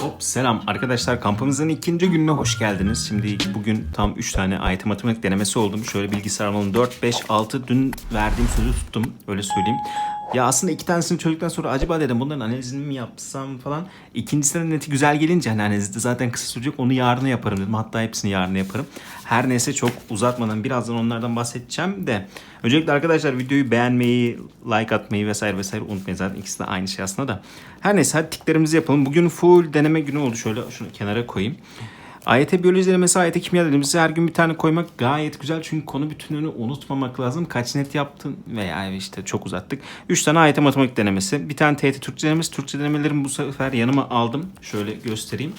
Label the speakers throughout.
Speaker 1: Hop selam arkadaşlar kampımızın ikinci gününe hoş geldiniz. Şimdi bugün tam 3 tane AYT matematik denemesi oldum. Şöyle bilgisayar alalım 4, 5, 6 dün verdiğim sözü tuttum öyle söyleyeyim. Ya aslında iki tanesini çözdükten sonra acaba dedim bunların analizini mi yapsam falan. İkincisinin neti güzel gelince hani analizi zaten kısa sürecek onu yarına yaparım dedim. Hatta hepsini yarına yaparım. Her neyse çok uzatmadan birazdan onlardan bahsedeceğim de. Öncelikle arkadaşlar videoyu beğenmeyi, like atmayı vesaire vesaire unutmayın. Zaten ikisi de aynı şey aslında da. Her neyse hadi tiklerimizi yapalım. Bugün full deneme günü oldu. Şöyle şunu kenara koyayım. AYT biyoloji denemesi, AYT kimya denemesi her gün bir tane koymak gayet güzel. Çünkü konu bütünlüğünü unutmamak lazım. Kaç net yaptın veya işte çok uzattık. 3 tane AYT matematik denemesi. Bir tane TYT Türkçe denemesi. Türkçe denemelerimi bu sefer yanıma aldım. Şöyle göstereyim.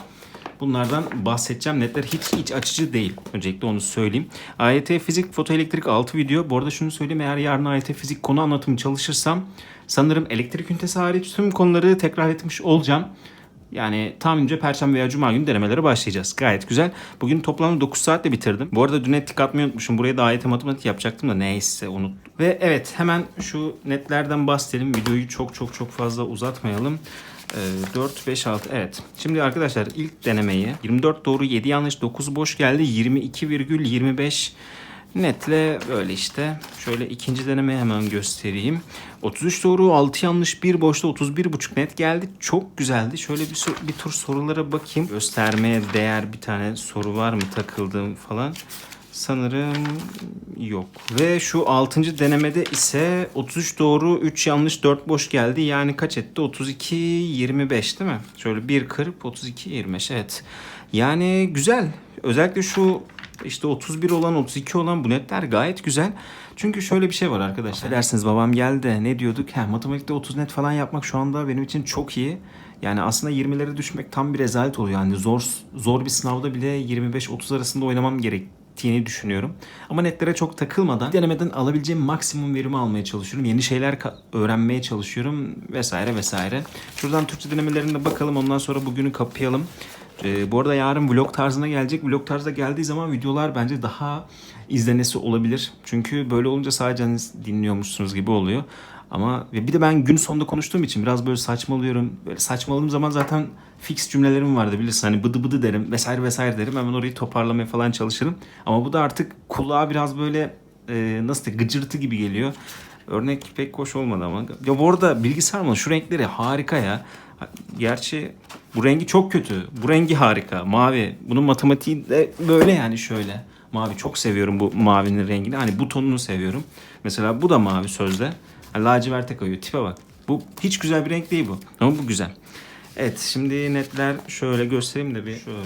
Speaker 1: Bunlardan bahsedeceğim. Netler hiç iç açıcı değil. Öncelikle onu söyleyeyim. AYT fizik, fotoelektrik 6 video. Bu arada şunu söyleyeyim. Eğer yarın AYT fizik konu anlatımı çalışırsam sanırım elektrik ünitesi hariç tüm konuları tekrar etmiş olacağım. Yani tahminimce Perşembe veya Cuma günü denemelere başlayacağız. Gayet güzel. Bugün toplamda 9 saatte bitirdim. Bu arada dün net tik atmayı unutmuşum. Buraya da AYT matematik yapacaktım da neyse unut. Ve evet hemen şu netlerden bahsedelim. Videoyu çok çok çok fazla uzatmayalım. Ee, 4, 5, 6 evet. Şimdi arkadaşlar ilk denemeyi 24 doğru 7 yanlış 9 boş geldi. 22,25 Netle böyle işte. Şöyle ikinci denemeyi hemen göstereyim. 33 doğru 6 yanlış 1 boşta 31,5 net geldi. Çok güzeldi. Şöyle bir, bir tur sorulara bakayım. Göstermeye değer bir tane soru var mı takıldığım falan. Sanırım yok. Ve şu 6. denemede ise 33 doğru 3 yanlış 4 boş geldi. Yani kaç etti? 32 25 değil mi? Şöyle 1 kırıp 32 25 evet. Yani güzel. Özellikle şu işte 31 olan 32 olan bu netler gayet güzel. Çünkü şöyle bir şey var arkadaşlar. Dersiniz babam geldi ne diyorduk? Ha, matematikte 30 net falan yapmak şu anda benim için çok iyi. Yani aslında 20'lere düşmek tam bir rezalet oluyor. Yani zor zor bir sınavda bile 25-30 arasında oynamam gerektiğini düşünüyorum. Ama netlere çok takılmadan denemeden alabileceğim maksimum verimi almaya çalışıyorum. Yeni şeyler öğrenmeye çalışıyorum vesaire vesaire. Şuradan Türkçe denemelerine bakalım ondan sonra bugünü kapayalım. Ee, bu arada yarın vlog tarzına gelecek. Vlog tarzda geldiği zaman videolar bence daha izlenesi olabilir. Çünkü böyle olunca sadece hani dinliyormuşsunuz gibi oluyor. Ama ve bir de ben gün sonunda konuştuğum için biraz böyle saçmalıyorum. Böyle saçmaladığım zaman zaten fix cümlelerim vardı bilirsin. Hani bıdı bıdı derim vesaire vesaire derim. Hemen orayı toparlamaya falan çalışırım. Ama bu da artık kulağa biraz böyle e, nasıl diyeyim gıcırtı gibi geliyor. Örnek pek hoş olmadı ama. Ya bu arada bilgisayar mı? Şu renkleri harika ya. Gerçi bu rengi çok kötü. Bu rengi harika. Mavi. Bunun matematiği de böyle yani şöyle. Mavi çok seviyorum bu mavinin rengini. Hani bu tonunu seviyorum. Mesela bu da mavi sözde. Yani laciverte kayıyor. Tipe bak. Bu hiç güzel bir renk değil bu. Ama bu güzel. Evet şimdi netler şöyle göstereyim de bir şöyle.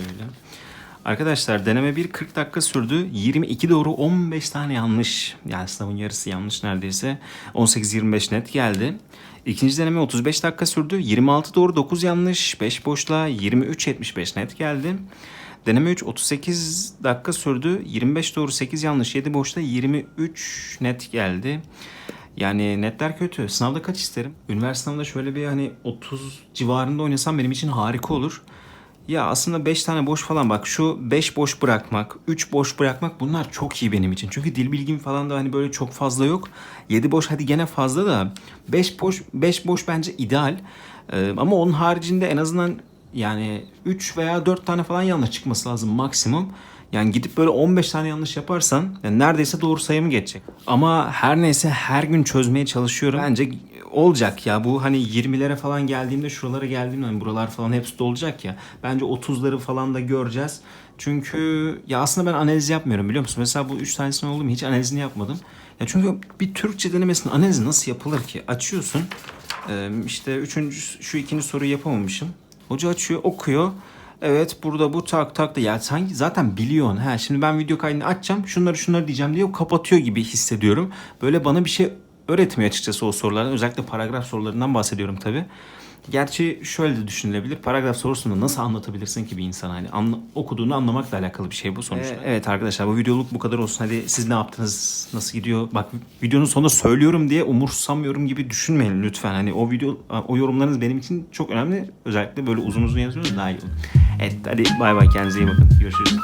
Speaker 1: Arkadaşlar deneme 1 40 dakika sürdü. 22 doğru 15 tane yanlış. Yani sınavın yarısı yanlış neredeyse. 18-25 net geldi. İkinci deneme 35 dakika sürdü. 26 doğru 9 yanlış. 5 boşla 23-75 net geldi. Deneme 3 38 dakika sürdü. 25 doğru 8 yanlış 7 boşta 23 net geldi. Yani netler kötü. Sınavda kaç isterim? Üniversite sınavında şöyle bir hani 30 civarında oynasam benim için harika olur. Ya aslında 5 tane boş falan bak şu 5 boş bırakmak, 3 boş bırakmak bunlar çok iyi benim için. Çünkü dil bilgim falan da hani böyle çok fazla yok. 7 boş hadi gene fazla da 5 boş 5 boş bence ideal. Ee, ama onun haricinde en azından yani 3 veya 4 tane falan yanlış çıkması lazım maksimum. Yani gidip böyle 15 tane yanlış yaparsan yani neredeyse doğru sayımı geçecek. Ama her neyse her gün çözmeye çalışıyorum. Bence olacak ya bu hani 20'lere falan geldiğimde şuralara geldiğimde hani buralar falan hepsi de olacak ya. Bence 30'ları falan da göreceğiz. Çünkü ya aslında ben analiz yapmıyorum biliyor musun? Mesela bu 3 tanesini oldu mu hiç analizini yapmadım. Ya çünkü bir Türkçe denemesinin analizi nasıl yapılır ki? Açıyorsun işte üçüncü şu ikinci soruyu yapamamışım. Hoca açıyor okuyor. Evet burada bu tak tak da ya sanki zaten biliyorsun. Ha şimdi ben video kaydını açacağım. Şunları şunları diyeceğim diye kapatıyor gibi hissediyorum. Böyle bana bir şey öğretmiyor açıkçası o sorulardan. Özellikle paragraf sorularından bahsediyorum tabii. Gerçi şöyle de düşünülebilir. Paragraf sorusunu nasıl anlatabilirsin ki bir insana? Hani anla- okuduğunu anlamakla alakalı bir şey bu sonuçta. evet arkadaşlar bu videoluk bu kadar olsun. Hadi siz ne yaptınız? Nasıl gidiyor? Bak videonun sonunda söylüyorum diye umursamıyorum gibi düşünmeyin lütfen. Hani o video o yorumlarınız benim için çok önemli. Özellikle böyle uzun uzun yazıyorsunuz daha iyi olur. Evet hadi bay bay kendinize iyi bakın. Görüşürüz.